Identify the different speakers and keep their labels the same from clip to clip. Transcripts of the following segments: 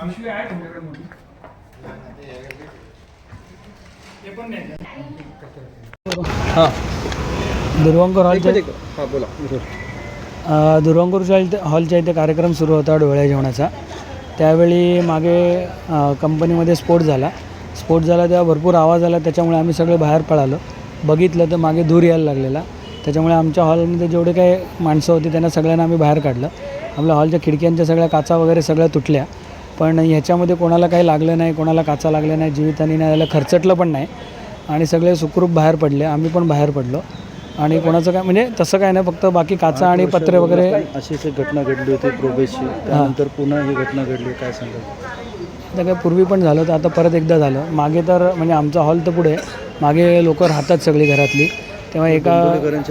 Speaker 1: आमची
Speaker 2: हॉल हॉलच्या हॉलच्या इथे कार्यक्रम सुरू होता डोळ्या जेवणाचा. त्यावेळी मागे कंपनीमध्ये स्फोट झाला. स्फोट झाला तेव्हा भरपूर आवाज आला त्याच्यामुळे आम्ही सगळे बाहेर पळालो. बघितलं तर मागे धूर यायला लागलेला. त्याच्यामुळे आमच्या हॉलमध्ये जेवढे काही माणसं होती त्यांना सगळ्यांना आम्ही बाहेर काढलं. आपल्या हॉलच्या खिडक्यांच्या सगळ्या काचा वगैरे सगळ्या तुटल्या. पण ह्याच्यामध्ये कोणाला काही लागलं नाही कोणाला काचा लागल्या नाही जीवितहानी नाही झालं खर्चटलं पण नाही. आणि सगळे सुखरूप बाहेर पडले आम्ही पण बाहेर पडलो. आणि कोणाचं काय म्हणजे तसं काय नाही फक्त बाकी काचा आणि पत्रे वगैरे
Speaker 1: अशीच एक घटना घडली होती प्रोबेसची त्यानंतर पुन्हा ही घटना घडली काय सांगाल?
Speaker 2: आता काय पूर्वी पण झालं तर आता परत एकदा झालं. मागे तर म्हणजे आमचा हॉल तर पुढे मागे लोक राहतात सगळी घरातली. तेव्हा एका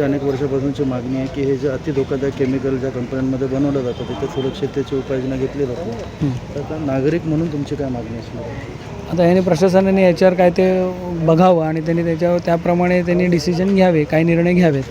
Speaker 1: अनेक वर्षापासूनची मागणी आहे की हे जे अति धोकादायक केमिकल ज्या कंपन्यांमध्ये बनवलं जातं तिथे सुरक्षिततेची उपाययोजना घेतली जाते. तर आता नागरिक म्हणून तुमची काय मागणी असणार आहे?
Speaker 2: आता याने प्रशासनाने याच्यावर काय ते बघावं आणि त्यांनी त्याच्यावर त्याप्रमाणे त्यांनी डिसिजन घ्यावे काही निर्णय घ्यावेत